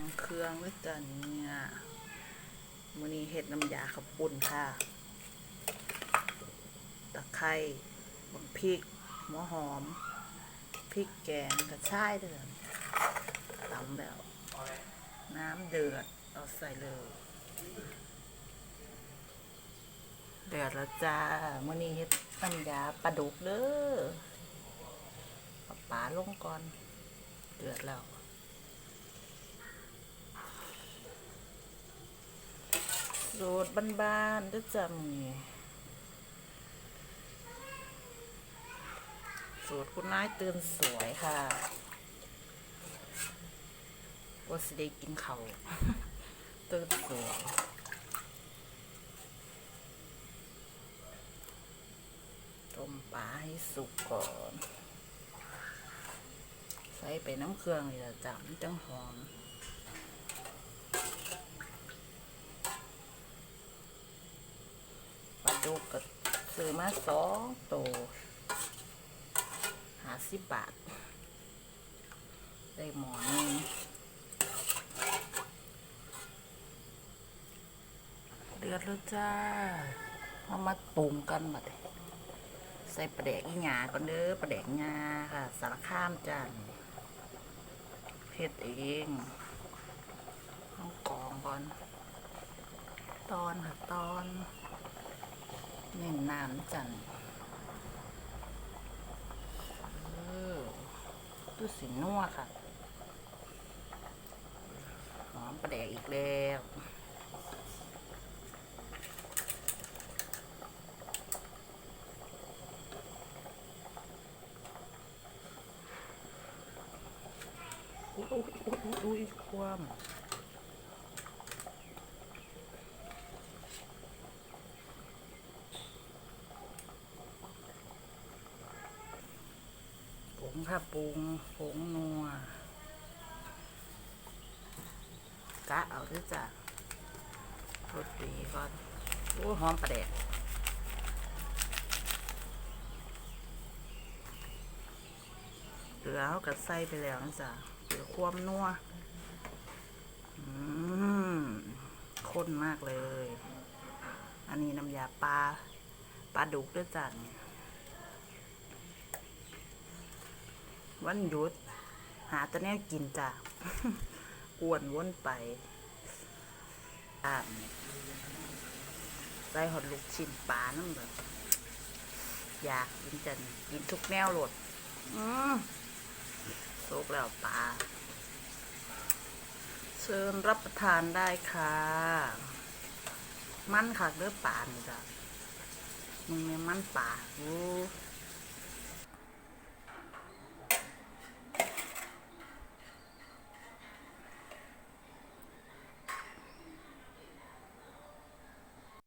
ำเครื่องด้วยจ้ะเนี่ยมื้อนี้เฮ็ดน้ำยาข้าวปุ้นค่ะ ตะไคร้บักพริก หัวหอม พริกแกงกระชายเดือดตำแล้ว น้ำเดือด เอาใส่เลย เดือดแล้วจ้ามื้อนี้เฮ็ดน้ำยาปลาดุกเด้อเอาปลาลงก่อน เดือดแล้ว สูตรบ้านๆด้วยจ้ะมึงสูตรคุณนายตื่นสวยค่ะว่าสิได้กินเขาตื่นสวยต้มปลาให้สุกก่อน ใส่ไปน้ำเครื่องเลยจ้ะมันจังหอม ปลาดุกก็ซื้อมาสองตัวหาสิบบาท ได้หมอนึงเดือดแล้วจ้าเอามาปรุงกันมาเลยใส่ปลาแดกอีหยาก่อนเด้อปลาแดกงาค่ะ สารข้ามจานเผ็ดเองเอากองก่อน ตอนค่ะตอน เน้นน้ำจันเออดูสีนัวค่ะ หอมประแดกอีกแล้วอุ้ยอุ้ยอุ้ยอุ้ยความ ค่ะปรุงผงนัวกะเอาด้วยจ้ะรสดีก่อนโอ้หอมประเด็ดเหลือเขากัดไส้ไปแล้วนะจ๊ะเหลือความนัวอืมข้นมากเลย อันนี้น้ำยาปลาปลาดุกด้วยจ้ะเนี่ย วันหยุด หาแตะแนวกินจ้ะอ้วนวนไปอ่าใส่หอดลูกชิ้นปลานั่นแบบอยากกินจันกินทุกแนวหลดอืมสุกแล้วปลาเชิญรับประทานได้ค่ะ มันค่ะเลือปลานี่จ้ะมึงไม่มันปลาโอ้